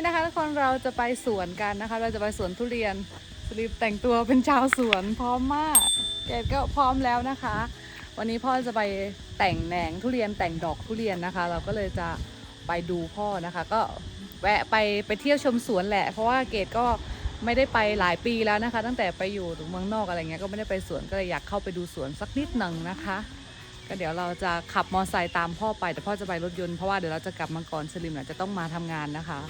นี้นะคะทุกคนเราจะไปสวนกันนะคะ เราจะไปสวนทุเรียนสลิปแต่งตัวเป็นชาวสวนพร้อมมากเกดก็พร้อมแล้วนะคะ วันนี้พ่อจะไปแต่งแหนงทุเรียนแต่งดอกทุเรียนนะคะ เราก็เลยจะไปดูพ่อนะคะ ก็แวะไปไปเที่ยวชมสวนแหละ เพราะว่าเกดก็ไม่ได้ไปหลายปีแล้วนะคะ ตั้งแต่ไปอยู่เมืองนอกอะไรเงี้ยก็ไม่ได้ไปสวนก็เลยอยากเข้าไปดูสวนสักนิดหนึ่งนะคะ ก็เดี๋ยวเราจะขับมอไซค์ตามพ่อไป แต่พ่อจะไปรถยนต์เพราะว่าเดี๋ยวเราจะกลับมาก่อนสลิมเนี่ยจะต้องมาทำงานนะคะ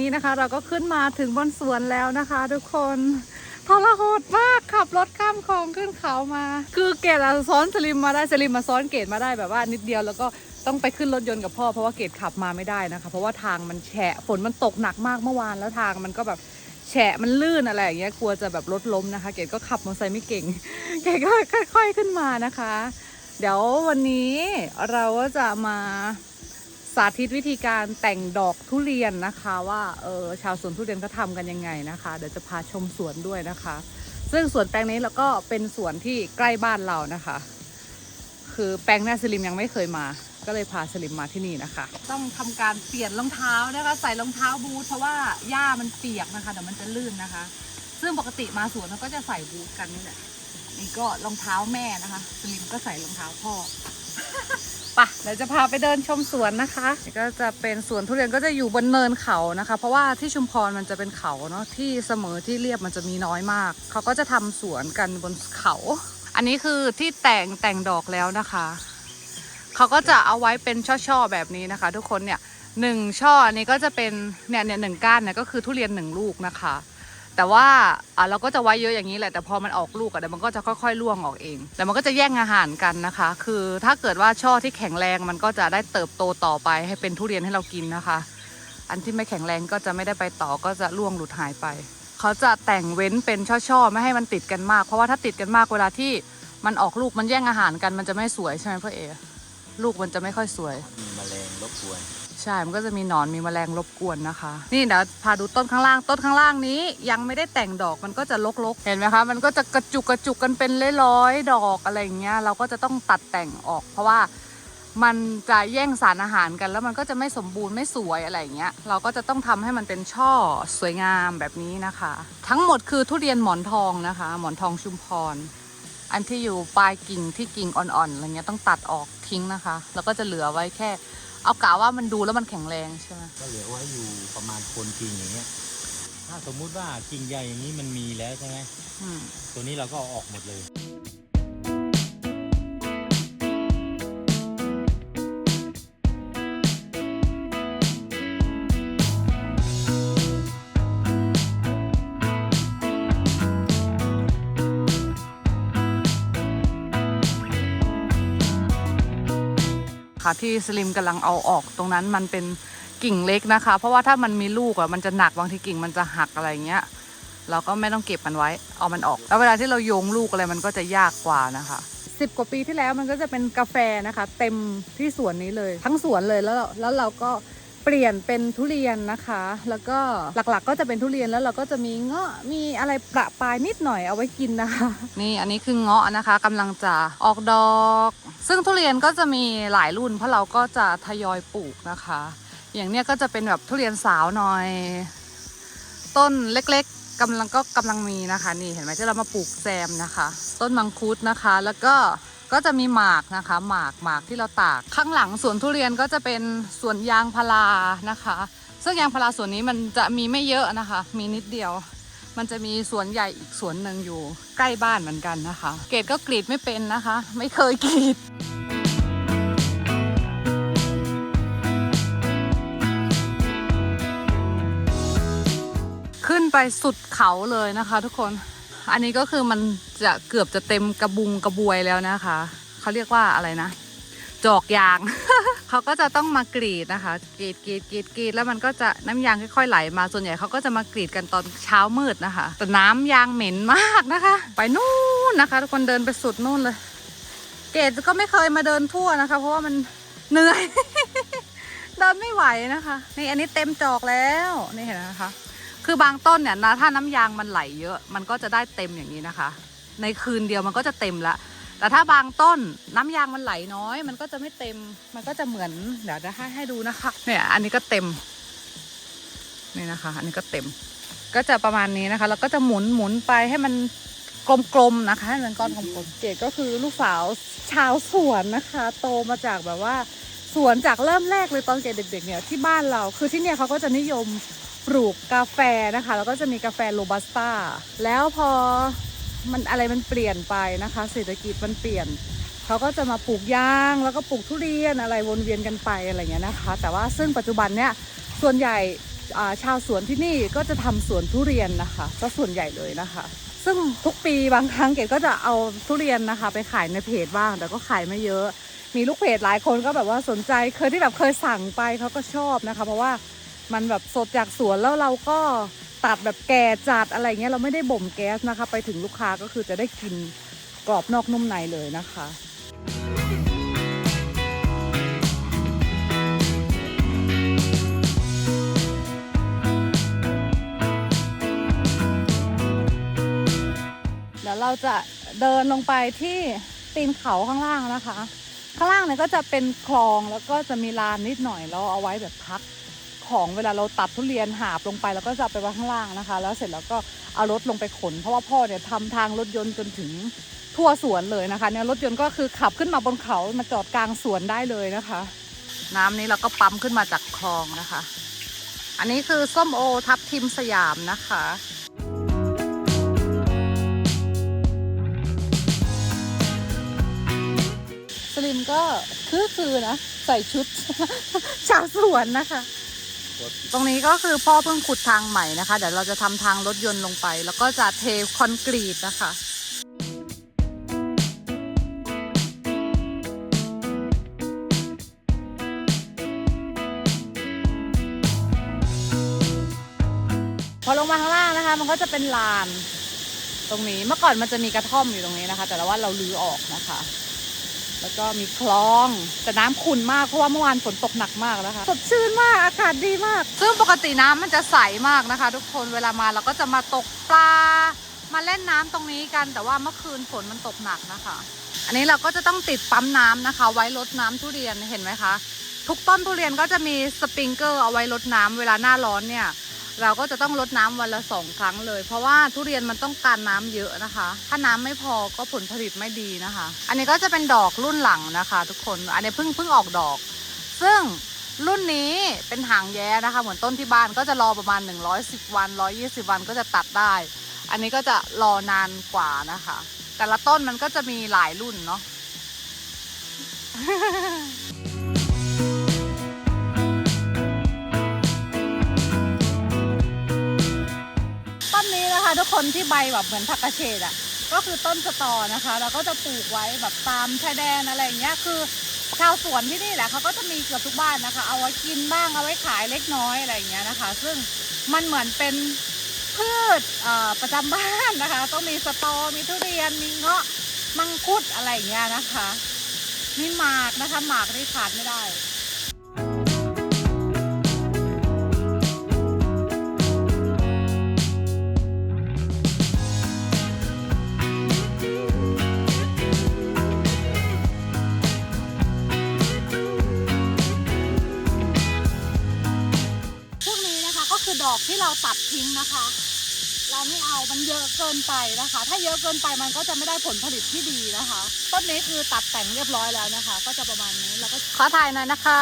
นี้นะคะ เราก็ขึ้นมาถึงบนสวนแล้วนะคะ ทุกคนทรหดมากขับรถข้ามคลองขึ้นเขามา คือเกดอะซ้อนสลิมมาได้สลิมมาซ้อนเกดมาได้แบบว่านิดเดียวแล้วก็ต้องไปขึ้นรถยนต์กับพ่อเพราะว่าเกดขับมาไม่ได้นะคะ เพราะว่าทางมันแฉะฝนมันตกหนักมากเมื่อวานแล้วทางมันก็แบบแฉะมันลื่นอะไรอย่างเงี้ยกลัวจะแบบรถล้มนะคะ เกดก็ขับมอเตอร์ไซค์ไม่เก่ง เกดก็ค่อย ๆขึ้นมานะคะ เดี๋ยววันนี้เราก็จะมา สาธิตวิธีการแต่งดอกทุเรียนนะคะว่าเออชาวสวนทุเรียนเขาทำกันยังไงนะคะ เดี๋ยวจะพาชมสวนด้วยนะคะ ซึ่งสวนแปลงนี้แล้วก็เป็นสวนที่ใกล้บ้านเรานะคะ คือแปลงหน้าสลิมยังไม่เคยมา ก็เลยพาสลิมมาที่นี่นะคะ ต้องทำการเปลี่ยนรองเท้านะคะ ใส่รองเท้าบูทเพราะว่าหญ้ามันเปียกนะคะเดี๋ยวมันจะลื่นนะคะ ซึ่งปกติมาสวนเราก็จะใส่บูทกันนี่แหละนี่ก็รองเท้าแม่นะคะสลิมก็ใส่รองเท้าพ่อ ปะเดี๋ยวจะพาไปเดินชมสวนนะคะนี่ก็จะเป็นสวนทุเรียนก็จะอยู่บนเนินเขานะคะ เพราะว่าที่ชุมพรมันจะเป็นเขาเนาะที่เสมอที่เรียบมันจะมีน้อยมาก เขาก็จะทำสวนกันบนเขา อันนี้คือที่แต่งแต่งดอกแล้วนะคะ เขาก็จะเอาไว้เป็นช่อๆแบบนี้นะคะ ทุกคนเนี่ยหนึ่งช่ออันนี้ก็จะเป็นเนี่ยเนี่ยหนึ่งก้านเนี่ยก็คือทุเรียนหนึ่งลูกนะคะ แต่ว่าอะเราก็จะไว้เยอะอย่างนี้แหละแต่พอมันออกลูกอะเดี๋ยวมันก็จะค่อยๆร่วงออกเองแต่มันก็จะแย่งอาหารกันนะคะ คือถ้าเกิดว่าช่อที่แข็งแรงมันก็จะได้เติบโตต่อไปให้เป็นทุเรียนให้เรากินนะคะ อันที่ไม่แข็งแรงก็จะไม่ได้ไปต่อก็จะร่วงหลุดหายไป เขาจะแต่งเว้นเป็นช่อๆไม่ให้มันติดกันมาก เพราะว่าถ้าติดกันมากเวลาที่มันออกลูกมันแย่งอาหารกันมันจะไม่สวยใช่ไหมพ่อเอลูกมันจะไม่ค่อยสวย มีแมลงรบกวน ใช่ มันก็จะมีหนอนมีแมลงรบกวนนะคะ นี่เดี๋ยวพาดูต้นข้างล่าง ต้นข้างล่างนี้ ยังไม่ได้แต่งดอกมันก็จะลกๆ เห็นไหมคะ มันก็จะกระจุกกระจุกกันเป็นร้อยๆดอกอะไรอย่างเงี้ย เราก็จะต้องตัดแต่งออก เพราะว่ามันจะแย่งสารอาหารกันแล้วมันก็จะไม่สมบูรณ์ไม่สวยอะไรอย่างเงี้ย เราก็จะต้องทำให้มันเป็นช่อสวยงามแบบนี้นะคะ ทั้งหมดคือทุเรียนหมอนทองนะคะ หมอนทองชุมพร อันที่อยู่ปลายกิ่งที่กิ่งอ่อนๆอะไรเงี้ยต้องตัดออกทิ้งนะคะ แล้วก็จะเหลือไว้แค่ เอากะว่ามันดูแล้วมันแข็งแรงใช่ไหมก็เหลือไว้อยู่ประมาณโคนกิ่งอย่างเงี้ย ถ้าสมมุติว่ากิ่งใหญ่อย่างนี้มันมีแล้วใช่ไหมอืม ตัวนี้เราก็เอาออกหมดเลย ค่ะ ที่สลิมกำลังเอาออกตรงนั้นมันเป็นกิ่งเล็กนะคะ เพราะว่าถ้ามันมีลูกอะมันจะหนักบางทีกิ่งมันจะหักอะไรเงี้ย เราก็ไม่ต้องเก็บมันไว้เอามันออก แล้วเวลาที่เราโยงลูกอะไรมันก็จะยากกว่านะคะสิบกว่าปีที่แล้วมันก็จะเป็นกาแฟนะคะ เต็มที่สวนนี้เลย ทั้งสวนเลยแล้วแล้วเราก็ เปลี่ยนเป็นทุเรียนนะคะ แล้วก็หลักๆก็จะเป็นทุเรียนแล้วเราก็จะมีเงาะมีอะไรประปายนิดหน่อยเอาไว้กินนะคะ นี่อันนี้คือเงาะนะคะกำลังจะออกดอก ซึ่งทุเรียนก็จะมีหลายรุ่น เพราะเราก็จะทยอยปลูกนะคะ อย่างเนี้ยก็จะเป็นแบบทุเรียนสาวหน่อย ต้นเล็กๆกำลังก็กำลังมีนะคะ นี่เห็นไหมที่เรามาปลูกแซมนะคะ ต้นมังคุดนะคะแล้วก็ ก็จะมีหมากนะคะหมากหมากที่เราตากข้างหลังสวนทุเรียนก็จะเป็นสวนยางพารานะคะ ซึ่งยางพาราสวนนี้มันจะมีไม่เยอะนะคะ มีนิดเดียว มันจะมีสวนใหญ่อีกสวนหนึ่งอยู่ใกล้บ้านเหมือนกันนะคะ เกดก็กรีดไม่เป็นนะคะ ไม่เคยกรีดขึ้นไปสุดเขาเลยนะคะทุกคน อันนี้ก็คือมันจะเกือบจะเต็มกระบุงกระบวยแล้วนะคะเขาเรียกว่าอะไรนะ จอกยาง เขาก็จะต้องมากรีดนะคะกรีดกรีดกรีดกรีดแล้วมันก็จะน้ำยางค่อยๆไหลมาส่วนใหญ่เขาก็จะมากรีดกันตอนเช้ามืดนะคะ แต่น้ำยางเหม็นมากนะคะ ไปนู่นนะคะทุกคนเดินไปสุดนู่นเลย เกดก็ไม่เคยมาเดินทั่วนะคะ เพราะว่ามันเหนื่อยเดินไม่ไหวนะคะ นี่อันนี้เต็มจอกแล้วนี่เห็นไหมนะคะ คือบางต้นเนี่ยนะถ้าน้ำยางมันไหลเยอะ มันก็จะได้เต็มอย่างนี้นะคะ ในคืนเดียวมันก็จะเต็มละ แต่ถ้าบางต้นน้ำยางมันไหลน้อย มันก็จะไม่เต็ม มันก็จะเหมือนเดี๋ยวจะให้ให้ดูนะคะ เนี่ยอันนี้ก็เต็มนี่นะคะ อันนี้ก็เต็ม ก็จะประมาณนี้นะคะแล้วก็จะหมุนหมุนไปให้มันกลมๆนะคะให้มันก้อนกลมๆเกดก็คือลูกสาวชาวสวนนะคะ โตมาจากแบบว่า สวนจากเริ่มแรกเลยตอนเด็กๆเนี่ยที่บ้านเราคือที่เนี่ยเขาก็จะนิยมปลูกกาแฟนะคะ แล้วก็จะมีกาแฟโรบัสต้าแล้วพอมันอะไรมันเปลี่ยนไปนะคะ เศรษฐกิจมันเปลี่ยนเขาก็จะมาปลูกยางแล้วก็ปลูกทุเรียนอะไรวนเวียนกันไปอะไรเงี้ยนะคะ แต่ว่าซึ่งปัจจุบันเนี่ยส่วนใหญ่ชาวสวนที่นี่ก็จะทำสวนทุเรียนนะคะก็ส่วนใหญ่เลยนะคะ ซึ่งทุกปีบางครั้งเกดก็จะเอาทุเรียนนะคะ ไปขายในเพจบ้าง แต่ก็ขายไม่เยอะ มีลูกเพจหลายคนก็แบบว่าสนใจเคยที่แบบเคยสั่งไปเขาก็ชอบนะคะ เพราะว่ามันแบบสดจากสวนแล้วเราก็ตัดแบบแก่จัดอะไรเงี้ยเราไม่ได้บ่มแก๊สนะคะ ไปถึงลูกค้าก็คือจะได้กินกรอบนอกนุ่มในเลยนะคะเดี๋ยวเราจะเดินลงไปที่ตีนเขาข้างล่างนะคะ ข้างล่างเนี่ยก็จะเป็นคลองแล้วก็จะมีลานนิดหน่อยแล้วเอาไว้แบบพักของเวลาเราตัดทุเรียนหาบลงไปแล้วก็จะไปไว้ข้างล่างนะคะ แล้วเสร็จแล้วก็เอารถลงไปขน เพราะว่าพ่อเนี่ยทำทางรถยนต์จนถึงทั่วสวนเลยนะคะเนี่ยรถยนต์ก็คือขับขึ้นมาบนเขามาจอดกลางสวนได้เลยนะคะ น้ำนี้เราก็ปั๊มขึ้นมาจากคลองนะคะ อันนี้คือส้มโอทับทิมสยามนะคะ สลิมก็คือคือนะ ใส่ชุด ชาวสวนนะคะ ตรงนี้ก็คือพ่อเพิ่งขุดทางใหม่นะคะ เดี๋ยวเราจะทำทางรถยนต์ลงไป แล้วก็จะเทคอนกรีตนะคะพอลงมาข้างล่างนะคะ มันก็จะเป็นลาน ตรงนี้เมื่อก่อนมันจะมีกระท่อมอยู่ตรงนี้นะคะ แต่ละว่าเราลื้อออกนะคะ แล้วก็มีคลอง แต่น้ำขุ่นมากเพราะว่าเมื่อวานฝนตกหนักมากนะคะสดชื่นมากอากาศดีมาก ซึ่งปกติน้ำมันจะใสมากนะคะ ทุกคนเวลามาเราก็จะมาตกปลามาเล่นน้ำตรงนี้กัน แต่ว่าเมื่อคืนฝนมันตกหนักนะคะ อันนี้เราก็จะต้องติดปั๊มน้ำนะคะ ไว้รดน้ำทุเรียนเห็นไหมคะ ทุกต้นทุเรียนก็จะมีสปริงเกอร์เอาไว้รดน้ำเวลาหน้าร้อนเนี่ย เราก็จะต้องรดน้ำวันละสองครั้งเลย เพราะว่าทุเรียนมันต้องการน้ำเยอะนะคะ ถ้าน้ำไม่พอก็ผลผลิตไม่ดีนะคะ อันนี้ก็จะเป็นดอกรุ่นหลังนะคะ ทุกคนอันนี้เพิ่งเพิ่งออกดอก ซึ่งรุ่นนี้เป็นหางแย้นะคะ เหมือนต้นที่บ้านก็จะรอประมาณ 110 วัน 120 วันก็จะตัดได้ อันนี้ก็จะรอนานกว่านะคะ แต่ละต้นมันก็จะมีหลายรุ่นเนาะ ต้นนี้นะคะ ทุกคนที่ใบแบบเหมือนผักกระเฉดอะ ก็คือต้นสตอนะคะ เราก็จะปลูกไว้แบบตามชายแดนอะไรอย่างเงี้ย คือชาวสวนที่นี่แหละเขาก็จะมีเกือบทุกบ้านนะคะ เอาไว้กินบ้างเอาไว้ขายเล็กน้อยอะไรอย่างเงี้ยนะคะ ซึ่งมันเหมือนเป็นพืชประจำบ้านนะคะ ต้องมีสตอ มีทุเรียน มีเงาะ มังคุดอะไรอย่างเงี้ยนะคะ มีหมากนะคะ หมากนี่ขาดไม่ได้ อกที่เราตัดทิ้งนะคะ เราไม่เอามันเยอะเกินไปนะคะ ถ้าเยอะเกินไปมันก็จะไม่ได้ผลผลิตที่ดีนะคะ ต้นนี้คือตัดแต่งเรียบร้อยแล้วนะคะ ก็จะประมาณนี้แล้วก็ขอถ่ายหน่อยนะคะ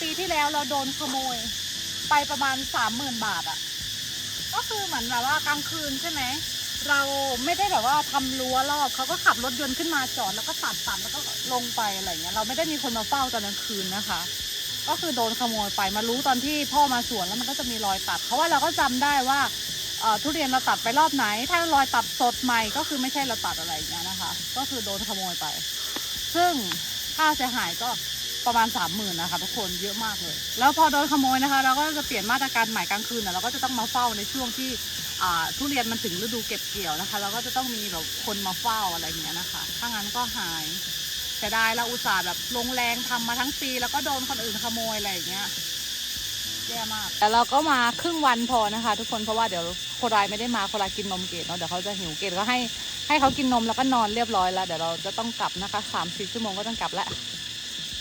ต้นนี้นขโมย ไปประมาณสามหมื่นบาทอะก็คือเหมือนแบบว่ากลางคืนใช่ไหมเราไม่ได้แบบว่าทำรั้วรอบเขาก็ขับรถยนต์ขึ้นมาจอดแล้วก็ตัดตัดแล้วก็ลงไปอะไรเงี้ยเราไม่ได้มีคนมาเฝ้าตอนกลางคืนนะคะ ก็คือโดนขโมยไปมารู้ตอนที่พ่อมาสวนแล้วมันก็จะมีรอยตัด เพราะว่าเราก็จำได้ว่าทุเรียนเราตัดไปรอบไหน ถ้ารอยตัดสดใหม่ก็คือไม่ใช่เราตัดอะไรอย่างเงี้ยนะคะ ก็คือโดนขโมยไป ซึ่งค่าเสียหายก็ ประมาณสามหมื่นนะคะทุกคนเยอะมากเลย แล้วพอโดนขโมยนะคะ เราก็จะเปลี่ยนมาตรการใหม่กลางคืนนะเราก็จะต้องมาเฝ้าในช่วงที่อ่าทุเรียนมันถึงฤดูเก็บเกี่ยวนะคะ เราก็จะต้องมีแบบคนมาเฝ้าอะไรอย่างเงี้ยนะคะถ้างั้นก็หายเสียดายเราอุตส่าห์แบบลงแรงทำมาทั้งปี แล้วก็โดนคนอื่นขโมยอะไรอย่างเงี้ยแย่มาก แต่เราก็มาครึ่งวันพอนะคะ ทุกคนเพราะว่าเดี๋ยวคนรายไม่ได้มาคนรายกินนมเกดเนาะเดี๋ยวเขาจะหิวเกดก็ให้ให้เขากินนมแล้วก็นอนเรียบร้อยแล้วเดี๋ยวเราจะต้องกลับนะคะสามสี่ชั่วโมงก็ต้องกลับแล้ว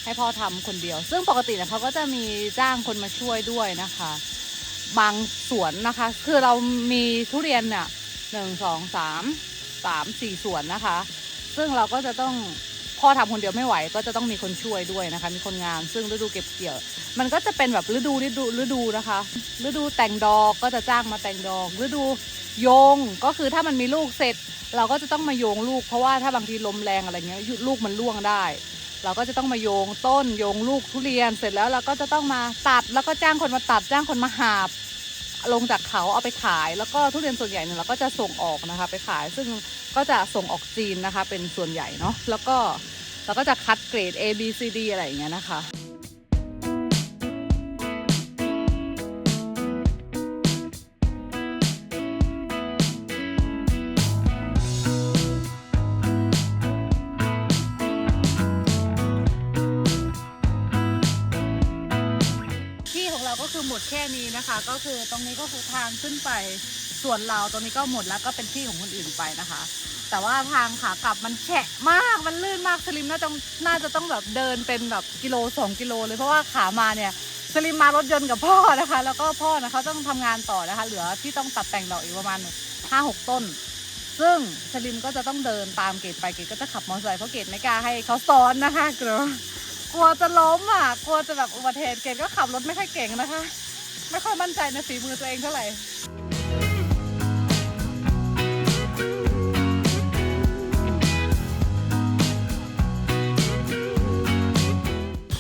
ให้พ่อทำคนเดียว ซึ่งปกติเนี่ยเขาก็จะมีจ้างคนมาช่วยด้วยนะคะ บางสวนนะคะ คือเรามีทุเรียนเนี่ยหนึ่งสองสามสามสี่สวนนะคะ ซึ่งเราก็จะต้องพ่อทำคนเดียวไม่ไหว ก็จะต้องมีคนช่วยด้วยนะคะ มีคนงาน ซึ่งฤดูเก็บเกี่ยว มันก็จะเป็นแบบฤดูฤดูฤดูนะคะ ฤดูแต่งดอกก็จะจ้างมาแต่งดอก ฤดูโยงก็คือถ้ามันมีลูกเสร็จ เราก็จะต้องมาโยงลูก เพราะว่าถ้าบางทีลมแรงอะไรเงี้ยลูกมันร่วงได้ เราก็จะต้องมาโยงต้นโยงลูกทุเรียนเสร็จแล้วเราก็จะต้องมาตัดแล้วก็จ้างคนมาตัดจ้างคนมาหาบ ลงจากเขาเอาไปขาย แล้วก็ทุเรียนส่วนใหญ่เนี่ยเราก็จะส่งออกนะคะ ไปขายซึ่งก็จะส่งออกจีนนะคะ เป็นส่วนใหญ่เนาะแล้วก็เราก็จะคัดเกรด A B C D อะไรอย่างเงี้ยนะคะ นี้นะคะ ก็คือตรงนี้ก็คือทางขึ้นไปส่วนเราตรงนี้ก็หมดแล้วก็เป็นที่ของคนอื่นไปนะคะ แต่ว่าทางขากลับมันแฉะมากมันลื่นมากสลิมน่าจะน่าจะต้องแบบเดินเป็นแบบกิโลสองกิโลเลยเพราะว่าขามาเนี่ยสลิมมารถยนต์กับพ่อนะคะ แล้วก็พ่อนะเขาต้องทำงานต่อนะคะ เหลือที่ต้องตัดแต่งดอกอีกประมาณห้าหกต้น ซึ่งสลิมก็จะต้องเดินตามเกดไปเกดก็จะขับมอเตอร์ไซค์เพราะเกดไม่กล้าให้เขาซ้อนนะคะกลัวกลัวจะล้มอะกลัวจะแบบอุบัติเหตุเก่งก็ขับรถไม่ค่อยเก่งนะคะ ไม่ค่อยมั่นใจในฝีมือตัวเองเท่าไหร่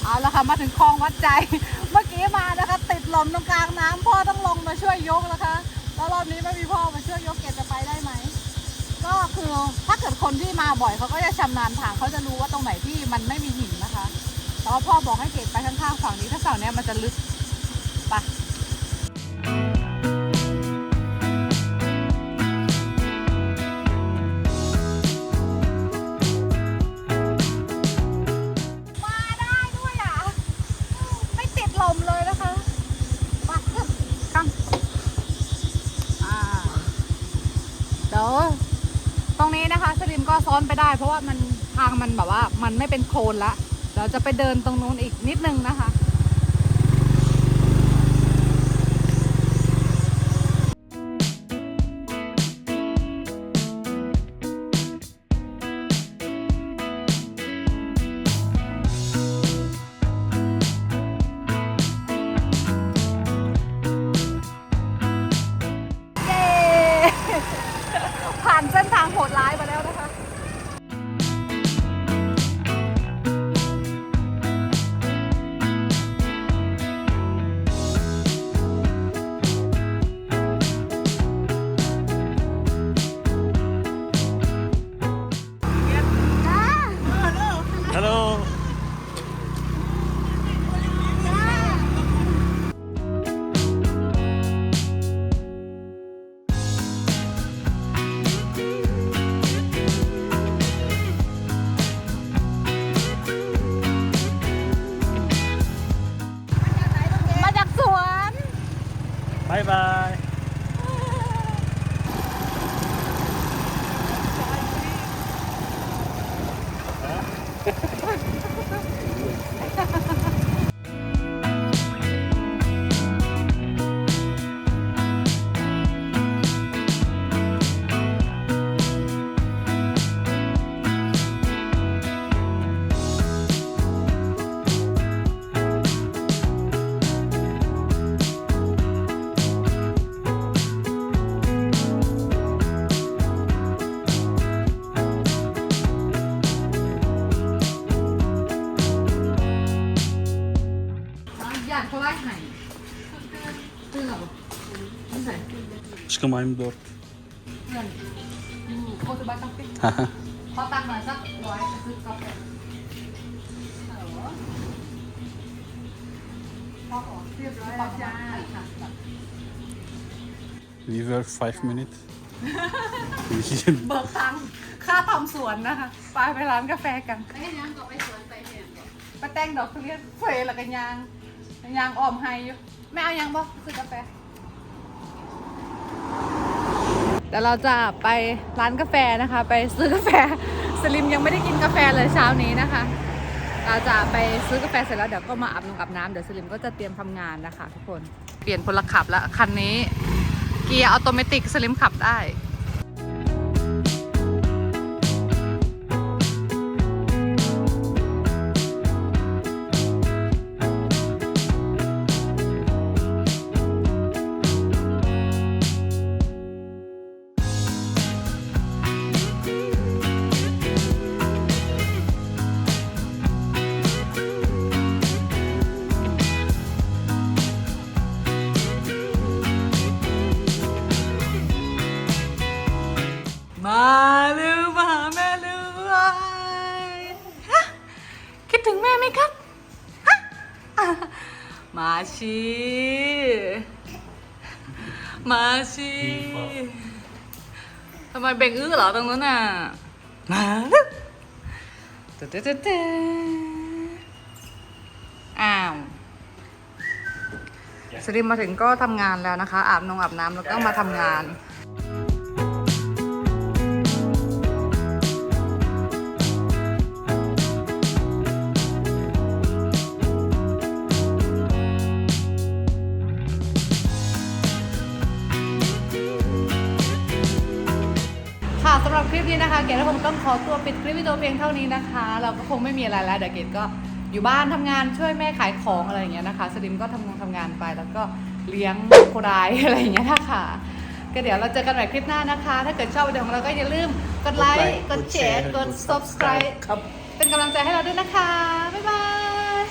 เอาละค่ะมาถึงคลองวัดใจ เมื่อกี้มานะคะติดลมตรงกลางน้ำพ่อต้องลงมาช่วยยกนะคะแล้วรอบนี้ไม่มีพ่อมาช่วยยกเกดจะไปได้ไหมก็คือถ้าเกิดคนที่มาบ่อยเขาก็จะชำนาญทางเขาจะรู้ว่าตรงไหนที่มันไม่มีหินนะคะแต่ว่าพ่อบอกให้เกดไปข้างๆฝั่งนี้ถ้าฝั่งนี้มันจะลึกไปะ มันทางมันแบบว่า มันไม่เป็นโคลนละเราจะไปเดินตรงนู้นอีกนิดนึงนะคะ ซื้อหรอไม่ใส่ Ska man hem door? เงินโคตรบ้านต้องปิด Haha. ขอตังค์หน่อยสักร้อยจะซื้อกาแฟฮัลโหลพ่อขอเรียบร้อยแล้วจ้าค่ะ We work five minutes. We เบิกตังค์ค่าทำสวนนะคะ ไปไปร้านกาแฟกัน ไปเฮ็ดหยังก็ไปสวนไปเฮ็ดบ่ไปแต่งดอกทุเรียนเฟยแล้วกันยาง ยางออมไฮอยู่ไม่เอายางบ่ซื้อกาแฟเดี๋ยวเราจะไปร้านกาแฟนะคะ ไปซื้อกาแฟสลิมยังไม่ได้กินกาแฟเลยเช้านี้นะคะ เราจะไปซื้อกาแฟเสร็จแล้วเดี๋ยวก็มาอาบน้ำอาบน้ำเดี๋ยวสลิมก็จะเตรียมทำงานนะคะทุกคนเปลี่ยนพลขับแล้วคันนี้ เกียร์ออโตเมติสลิมขับได้ ทำไมเบ่งอื้อเหรอตรงนั้นน่ะมาเร็วเตะเตะเตะเตะอ้าวสลิมมาถึงก็ทำงานแล้วนะคะ อาบนงอาบน้ำแล้วก็มาทำงาน นี้นะคะ เกดก็คงต้องขอตัวปิดคลิปวิดีโอเพียงเท่านี้นะคะ เราก็คงไม่มีอะไรแล้วเดี๋ยวเกดก็อยู่บ้านทำงานช่วยแม่ขายของอะไรอย่างเงี้ยนะคะสลิมก็ทำงานทำงานไปแล้วก็เลี้ยงโคดายอะไรอย่างเงี้ยนะคะก็เดี๋ยวเราเจอกันใหม่คลิปหน้านะคะ ถ้าเกิดชอบวิดีโอของเราก็อย่าลืมกดไลค์ กดแชร์ กด subscribe ครับเป็นกำลังใจให้เราด้วยนะคะ บ๊ายบาย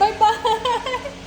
บ๊ายบาย